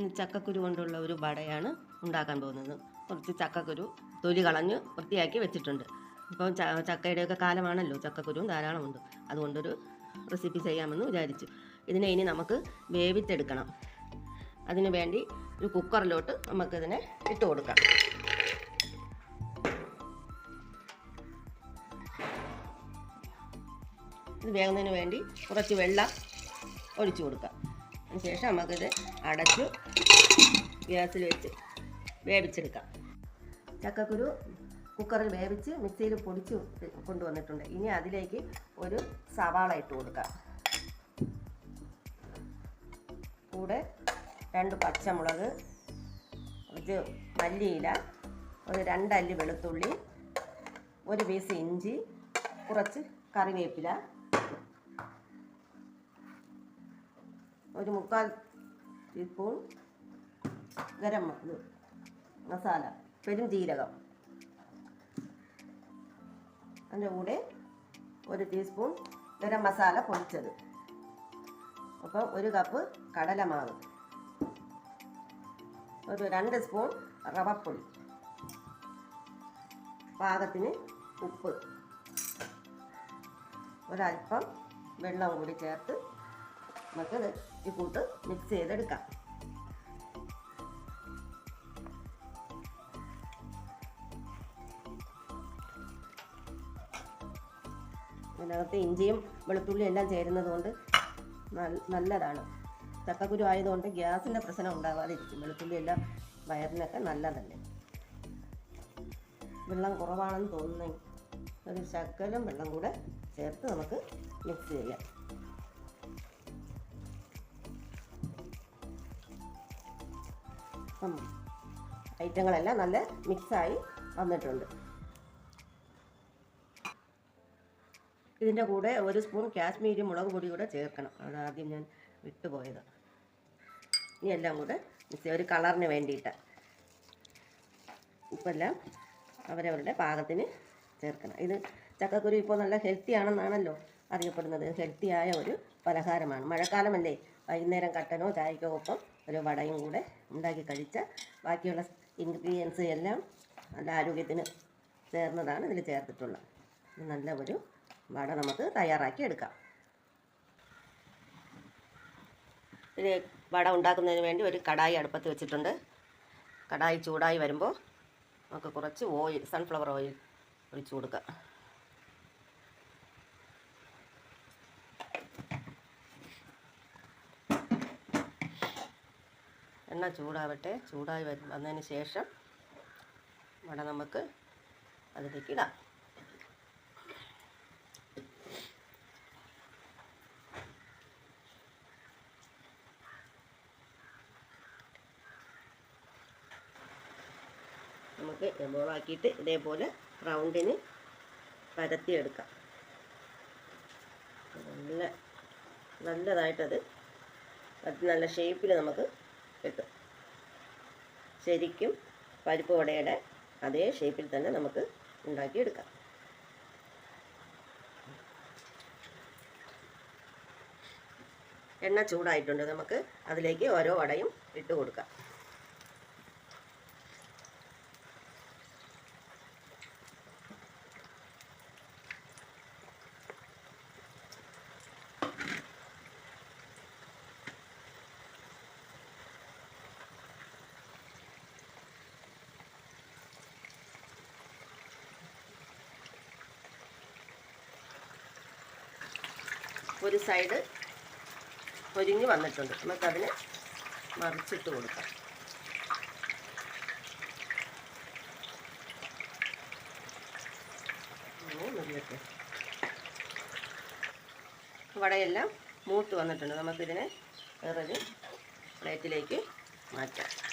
ചക്കക്കുരു കൊണ്ടുള്ള ഒരു വടയാണ് ഉണ്ടാക്കാൻ പോകുന്നത്. കുറച്ച് ചക്കക്കുരു തൊലി കളഞ്ഞ് വൃത്തിയാക്കി വെച്ചിട്ടുണ്ട്. ഇപ്പം ചക്കയുടെയൊക്കെ കാലമാണല്ലോ ചക്കക്കുരുവും ധാരാളമുണ്ട്. അതുകൊണ്ടൊരു റെസിപ്പി ചെയ്യാമെന്ന് വിചാരിച്ചു. ഇതിനെ ഇനി നമുക്ക് വേവിച്ചെടുക്കണം. അതിനു വേണ്ടി ഒരു കുക്കറിലോട്ട് നമുക്കിതിനെ ഇട്ട് കൊടുക്കാം. ഇത് വേകുന്നതിന് വേണ്ടി കുറച്ച് വെള്ളം ഒഴിച്ചു കൊടുക്കാം. അതിനുശേഷം നമുക്കിത് അടച്ചു ഗ്യാസിൽ വെച്ച് വേവിച്ചെടുക്കാം. ചക്കക്കുരു കുക്കറിൽ വേവിച്ച് മിക്സിയിൽ പൊടിച്ച് കൊണ്ടുവന്നിട്ടുണ്ട്. ഇനി അതിലേക്ക് ഒരു സവാള ഇട്ട് കൊടുക്കാം. കൂടെ രണ്ട് പച്ചമുളക് കുറച്ച് മല്ലിയില ഒരു രണ്ടല്ലി വെളുത്തുള്ളി ഒരു പീസ് ഇഞ്ചി കുറച്ച് കറിവേപ്പില ഒരു മുക്കാൽ ടീസ്പൂൺ ഗരം ഇത് മസാല പെരും ജീരകം. അതിന്റെ കൂടെ ഒരു ടീസ്പൂൺ ഗരം മസാല പൊടിച്ചത്. അപ്പോൾ ഒരു കപ്പ് കടലമാവ്. ഒരു രണ്ട് സ്പൂൺ റവപ്പൊടി. പാകത്തിന് ഉപ്പ്. ഒരല്പം വെള്ളം കൂടി ചേർത്ത് നമുക്കത് ഈ കൂട്ട് മിക്സ് ചെയ്തെടുക്കാം. അതിനകത്ത് ഇഞ്ചിയും വെളുത്തുള്ളിയും എല്ലാം ചേരുന്നത് കൊണ്ട് നല്ലതാണ്. ചക്കക്കുരു ആയതുകൊണ്ട് ഗ്യാസിന്റെ പ്രശ്നം ഉണ്ടാവാതിരിക്കും. വെളുത്തുള്ളി എല്ലാം വയറിനൊക്കെ നല്ലതല്ലേ? വെള്ളം കുറവാണെന്ന് തോന്നുന്നു ഒരു ശക്കലും വെള്ളം കൂടെ ചേർത്ത് നമുക്ക് മിക്സ് ചെയ്യാം. ഐറ്റങ്ങളെല്ലാം നല്ല മിക്സായി വന്നിട്ടുണ്ട്. ഇതിന്റെ കൂടെ ഒരു സ്പൂൺ കാശ്മീരി മുളക് പൊടി കൂടെ ചേർക്കണം. അത് ആദ്യം ഞാൻ വിട്ടുപോയത് ഇനി എല്ലാം കൂടെ മിക്സ് ഒരു കളറിന് വേണ്ടിയിട്ട്. ഉപ്പെല്ലാം അവരവരുടെ പാകത്തിന് ചേർക്കണം. ഇത് ചക്കക്കുരു ഇപ്പോൾ നല്ല ഹെൽത്തി ആണെന്നാണല്ലോ അറിയപ്പെടുന്നത്. ഹെൽത്തിയായ ഒരു പലഹാരമാണ്. മഴക്കാലമല്ലേ? വൈകുന്നേരം കട്ടനോ ചായക്കോ ഒപ്പം ഒരു വടയും കൂടെ ഉണ്ടാക്കി കഴിച്ചാൽ ബാക്കിയുള്ള ഇൻഗ്രീഡിയൻസ് എല്ലാം നല്ല ആരോഗ്യത്തിന് ചേർന്നതാണ് ഇതിൽ ചേർത്തിട്ടുള്ളത്. നല്ല ഒരു വട നമുക്ക് തയ്യാറാക്കി എടുക്കാം. ഇത് വട ഉണ്ടാക്കുന്നതിന് വേണ്ടി ഒരു കടായി അടുപ്പത്ത് വെച്ചിട്ടുണ്ട്. കടായി ചൂടായി വരുമ്പോൾ നമുക്ക് കുറച്ച് ഓയിൽ സൺഫ്ലവർ ഓയിൽ ഒഴിച്ചു കൊടുക്കാം. എണ്ണ ചൂടാവട്ടെ. ചൂടായി വന്നതിന് ശേഷം വട നമുക്ക് അതിലേക്ക് ഇടാം. നമുക്ക് എമോളാക്കിയിട്ട് ഇതേപോലെ റൗണ്ടിന് പരത്തിയെടുക്കാം. നല്ല നല്ലതായിട്ടത് അത് നല്ല ഷേപ്പിൽ നമുക്ക് കിട്ടും ശരിക്കും പരിപ്പ് വടയുടെ അതേ ഷേപ്പിൽ തന്നെ നമുക്ക് ഉണ്ടാക്കിയെടുക്കാം. എണ്ണ ചൂടായിട്ടുണ്ട്. നമുക്ക് അതിലേക്ക് ഓരോ വടയും ഇട്ട് കൊടുക്കാം. ഒരു സൈഡ് പൊരിഞ്ഞ് വന്നിട്ടുണ്ട്. നമുക്കതിന് മറിച്ചിട്ട് കൊടുക്കാം. വടയെല്ലാം മൂത്ത് വന്നിട്ടുണ്ട്. നമുക്കിതിനെ വേറൊരു പ്ലേറ്റിലേക്ക് മാറ്റാം.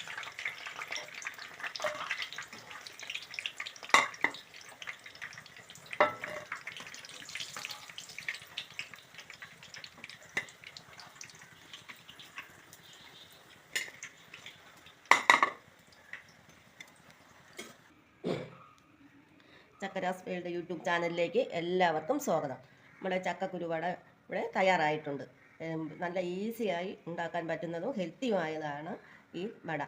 ചക്കരാസ് വേൾഡ് യൂട്യൂബ് ചാനലിലേക്ക് എല്ലാവർക്കും സ്വാഗതം. നമ്മുടെ ചക്കക്കുരുവട ഇവിടെ തയ്യാറായിട്ടുണ്ട്. നല്ല ഈസിയായി ഉണ്ടാക്കാൻ പറ്റുന്നതും ഹെൽത്തിയുമായതാണ് ഈ വട.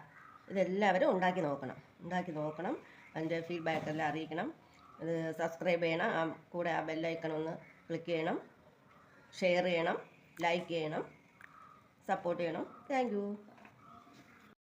ഇതെല്ലാവരും ഉണ്ടാക്കി നോക്കണം. ഉണ്ടാക്കി നോക്കണം. അതിന്റെ ഫീഡ്ബാക്ക് എല്ലാം അറിയിക്കണം. ഇത് സബ്സ്ക്രൈബ് ചെയ്യണം. ആ കൂടെ ആ ബെല്ലൈക്കൺ ഒന്ന് ക്ലിക്ക് ചെയ്യണം. ഷെയർ ചെയ്യണം. ലൈക്ക് ചെയ്യണം. സപ്പോർട്ട് ചെയ്യണം. താങ്ക്